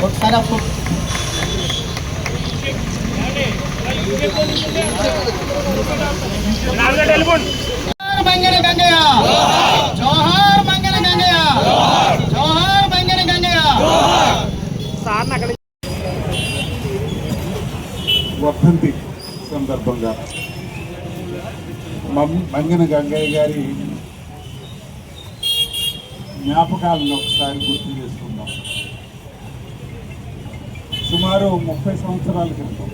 ఒకసారి అప్పుడు మంగళ గంగయ్య జోహార్ మంగళ గంగయ్య జోహార్ మంగళ గంగయ్య వర్ధంతి సందర్భంగా మంగిన గంగయ్య గారి జ్ఞాపకాలను ఒకసారి గుర్తు చేసుకుందాం. సుమారు ముప్పై సంవత్సరాల క్రితం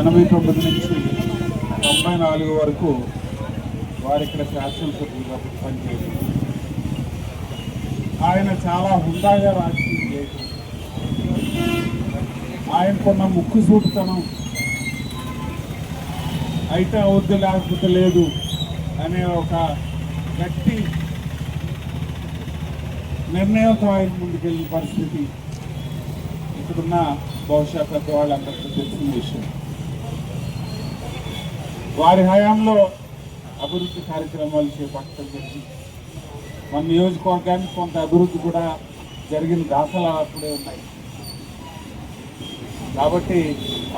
ఎనభై తొమ్మిది నుంచి తొంభై నాలుగు వరకు వారి ఇక్కడ శాసనసభ్యులుగా పనిచేశారు. ఆయన చాలా హుందాగా రాజకీయం చేశారు. ఆయనకున్న ముక్కు సూటుతనం అయితే అవద్దు లేకపోతే లేదు అనే ఒక గట్టి నిర్ణయంతో ఆయన ముందుకెళ్ళిన పరిస్థితి ఇక్కడున్న బహుశా పెద్దవాళ్ళందరికీ తెలిసిన విషయం. వారి హయాంలో అభివృద్ధి కార్యక్రమాలు చేపట్టడం జరిగింది. మన నియోజకవర్గానికి కొంత అభివృద్ధి కూడా జరిగిన దాఖలాలు అప్పుడే ఉన్నాయి. కాబట్టి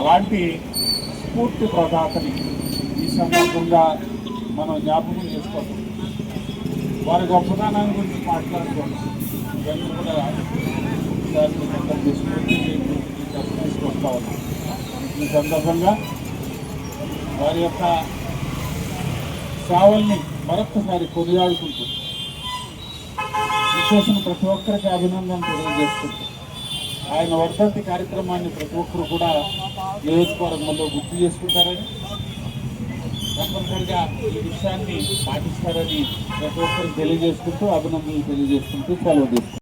అలాంటి స్ఫూర్తి ప్రదాతని సందర్భంగా మనం జ్ఞాపకం చేసుకోవాలి. వారి గొప్పతనాన్ని గురించి మాట్లాడుకోవాలి. ఇవన్నీ కూడా తీసుకొస్తా ఉన్నాం. ఈ సందర్భంగా వారి యొక్క సేవల్ని మరొక్కసారి కొనియాడుకుంటూ విశేషం ప్రతి ఒక్కరికి అభినందన తెలియజేస్తుంది ఆయన వర్ధంతి కార్యక్రమాన్ని ప్రతి ఒక్కరు కూడా నియోజకవర్గంలో గుర్తు చేసుకుంటారని తప్పనిసరిగా ఈ విషయాన్ని పాటిస్తారని ప్రతి ఒక్కరికి తెలియజేసుకుంటూ అభినందనలు తెలియజేసుకుంటూ సెలవు తీసుకుంటారు